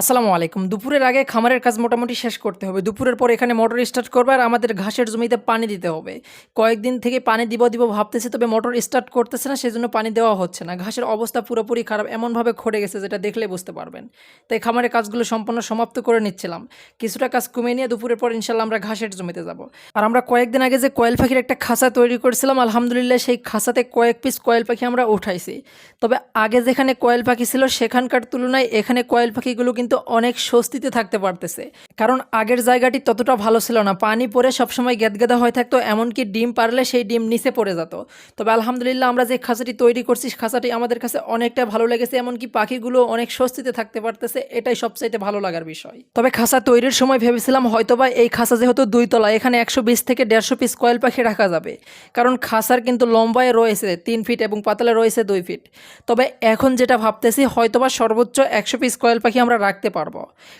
আসসালামু আলাইকুম। দুপুরের আগে খামারের কাজ মোটামুটি শেষ করতে হবে। দুপুরের পর এখানে মোটর স্টার্ট করবে আর আমাদের ঘাসের জমিতে পানি দিতে হবে। কয়েকদিন থেকে পানি দিব দিব ভাবতেছি, তবে মোটর স্টার্ট করতেছে না, সেজন্য পানি দেওয়া হচ্ছে না। ঘাসের অবস্থা পুরোপুরি খারাপ, এমনভাবে খড়ে গেছে যেটা দেখলে বুঝতে পারবেন। তাই খামারের কাজগুলো সম্পূর্ণ সমাপ্ত করে নিচ্ছিলাম। কিছুটা কাজ কমিয়ে নিয়ে দুপুরের পর ইনশাল্লাহ আমরা ঘাসের জমিতে যাব। আর আমরা কয়েকদিন আগে যে কয়েল পাখির একটা খাঁচা তৈরি করেছিলাম, আলহামদুলিল্লাহ সেই খাঁচাতে কয়েক পিস কয়েল পাখি আমরা উঠাইছি। তবে আগে যেখানে কয়েল পাখি ছিল, সেখানকার তুলনায় এখানে কয়েল পাখিগুলো কিন্তু অনেক স্বস্তিতে থাকতে পারতেছে। কারণ আগের জায়গাটি ততটা ভালো ছিল না। পানি পরে সবসময় গেদগেদা হয়ে থাকতো, এমনকি ডিম পারলে সেই ডিম নিচে পড়ে যেত। তবে আলহামদুলিল্লাহ আমরা যে খাঁচাটি তৈরি করছি, খাঁচাটি আমাদের কাছে অনেকটা ভালো লেগেছে, এমনকি পাখিগুলো অনেক স্বস্তিতে থাকতে পারতেছে। এটাই সবচাইতে ভালো লাগার বিষয়। তবে খাঁচা তৈরির সময় ভেবেছিলাম হয়তোবা এই খাঁচা যেহেতু দুই তলা এখানে একশো বিশ থেকে দেড়শো পিস কয়েল পাখি রাখা যাবে। কারণ খাঁচার কিন্তু লম্বায় রয়েছে, তিন ফিট এবং পাতলে রয়েছে দুই ফিট। তবে এখন যেটা ভাবতেছি, হয়তোবা সর্বোচ্চ একশো পিস কয়েল পাখি আমরা রাখতে পারব।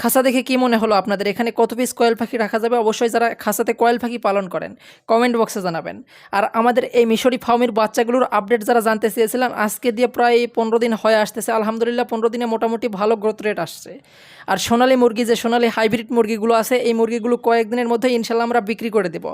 খাঁচা দেখে কি মনে হলো আপনাদের? এখানে কত পিস কয়েল পাখি রাখা যাবে? অবশ্যই যারা খাঁচাতে কয়েল পাখি পালন করেন কমেন্ট বক্সে জানাবেন। আর আমাদের এই মিশরি ফার্মের বাচ্চাগুলোর আপডেট যারা জানতে চেয়েছিলেন আজকে দিয়ে প্রায় পনেরো দিন হয়ে আসতেছে। আলহামদুলিল্লাহ, পনেরো দিনে মোটামুটি ভালো গ্রোথ রেট আসছে। আর সোনালী মুরগি, যে সোনালী হাইব্রিড মুরগিগুলো আছে, এই মুরগিগুলো কয়েকদিনের মধ্যে ইনশাল্লাহ আমরা বিক্রি করে দেব।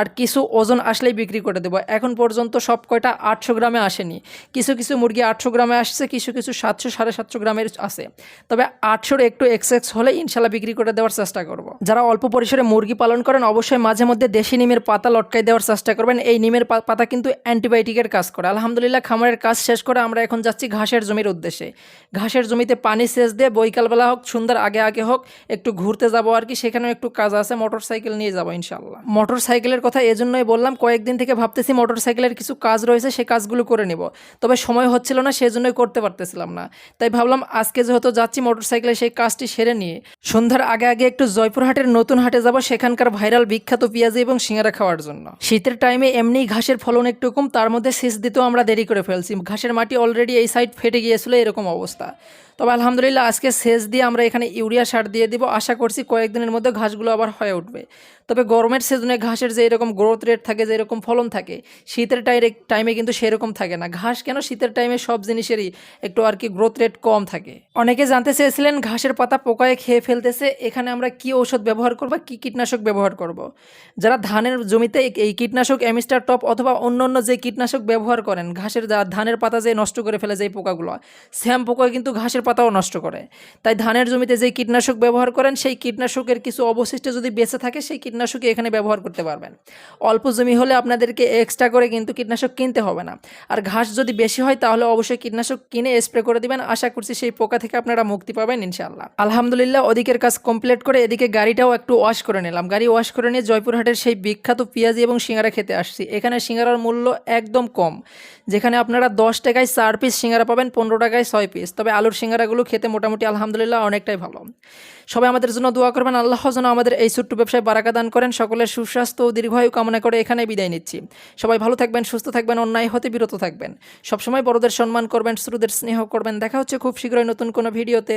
আর কিছু ওজন আসলেই বিক্রি করে দেব। এখন পর্যন্ত সব কয়টা আটশো গ্রামে আসেনি। কিছু কিছু মুরগি আটশো গ্রামে আসছে, কিছু কিছু সাতশো, সাড়ে সাতশো গ্রামের আছে। তবে আটশোর একটু এক্সেক্স হলে ইনশাল্লাহ বিক্রি করে দেওয়ার চেষ্টা করব। যারা অল্প পরিসরে মুরগি পালন করেন, অবশ্যই মাঝে মধ্যে দেশি নিমের পাতা লটকাই দেওয়ার চেষ্টা করবেন। এই নিমের পাতা কিন্তু অ্যান্টিবায়োটিকের কাজ করে। আলহামদুলিল্লাহ, খামারের কাজ শেষ করে আমরা এখন যাচ্ছি ঘাসের জমির উদ্দেশ্যে। ঘাসের জমিতে পানি সেচ দিয়ে বৈকালবেলা হোক সুন্দর আগে আগে হোক, একটু ঘুরতে যাব আর কি। সেখানেও একটু কাজ আছে মোটর সাইকেল নিয়ে যাব ইনশাল্লাহ। মোটর সাইকেলের কথা এজন্যই বললাম, কয়েকদিন থেকে ভাবতেছি মোটর সাইকেলের কিছু কাজ রয়েছে সেই কাজগুলো করে নিব। তবে সময় হচ্ছিল না, সেজন্যই করতে পারতেছিলাম না। তাই ভাবলাম, আজকে যেহেতু যাচ্ছি মোটর সাইকেলে সেই কাজটি সেরে নিয়ে। সন্ধ্যার আগে আগে একটু জয়পুরহাটের নতুন হাটে যাব সেখানকার ভাইরাল বিখ্যাত পেঁয়াজি এবং সিঙ্গারা খাওয়ার জন্য। শীতের টাইমে এমনি ঘাসের ফলন একটু কম, তার মধ্যে সেচ দিতেও আমরা দেরি করে ফেলছি। ঘাসের মাটি অলরেডি এই সাইড ফেটে গিয়েছিল, এরকম অবস্থা। তবে আলহামদুলিল্লাহ আজকে সেচ দিয়ে আমরা এখানে ইউরিয়া সার দিয়ে দিব। আশা করছি কয়েকদিনের মধ্যে ঘাসগুলো আবার হয়ে উঠবে। তবে গরমের সিজনে ঘাসের যে এরকম গ্রোথ রেট থাকে, যে এরকম ফলন থাকে, শীতের টাইরে টাইমে কিন্তু সেরকম থাকে না। ঘাস কেন শীতের টাইমে সব জিনিসেরই একটু আর কি গ্রোথ রেট কম থাকে? অনেকে জানতে চেয়েছিলেন ঘাসের পাতা পোকায় খেয়ে ফেলতেছে, এখানে আমরা কি ঔষধ ব্যবহার করব, কি কীটনাশক ব্যবহার করব। যারা ধানের জমিতে এই- কীটনাশক এমিস্টার টপ অথবা অন্য অন্য যে কীটনাশক ব্যবহার করেন, ঘাসের ধানের পাতা যে নষ্ট করে ফেলে যে পোকাগুলো স্যাম পোকা কিন্তু ঘাসের পাতাও নষ্ট করে। তাই ধানের জমিতে যে কীটনাশক ব্যবহার করেন, সেই কীটনাশকের কিছু অবশিষ্ট যদি বেঁচে থাকে, সেই কীটনাশকই এখানে ব্যবহার করতে পারবেন। অল্প জমি হলে আপনাদেরকে এক্সট্রা করে কিন্তু কীটনাশক কিনতে হবে না। আর ঘাস যদি বেশি হয়, তাহলে অবশ্যই কীটনাশক কিনে স্প্রে করে দিবেন। আশা করছি সেই পোকা থেকে আপনারা মুক্তি পাবেন, ইনশাআল্লাহ। আলহামদুলিল্লাহ, ওদিকের কাজ কমপ্লিট করে এদিকে গাড়িটাও একটু ওয়াশ করে নিলাম। গাড়ি ওয়াশ করে নিয়ে জয়পুরহাটের সেই বিখ্যাত পেঁয়াজি এবং সিঙ্গারা খেতে আসছি। এখানে সিঙ্গারার মূল্য একদম কম। যেখানে আপনারা দশ টাকায় চার পিস সিঙ্গারা পাবেন, পনেরো টাকায় ছয় পিস তবে আলুর সিঙ্গারাগুলো খেতে মোটামুটি আলহামদুলিল্লাহ অনেকটাই ভালো। সবাই আমাদের জন্য দোয়া করবেন, আল্লাহ যেন আমাদের এই ছোট্ট ব্যবসায় বারাকা দান করেন। সকলের সুস্বাস্থ্য ও দীর্ঘায়ু কামনা করে এখানে বিদায় নিচ্ছি। সবাই ভালো থাকবেন, সুস্থ থাকবেন, অন্যায় হতে বিরত থাকবেন। সবসময় বড়দের সম্মান করবেন শ্রুদের স্নেহ করবেন। দেখা হচ্ছে খুব শীঘ্রই নতুন কোনো ভিডিওতে।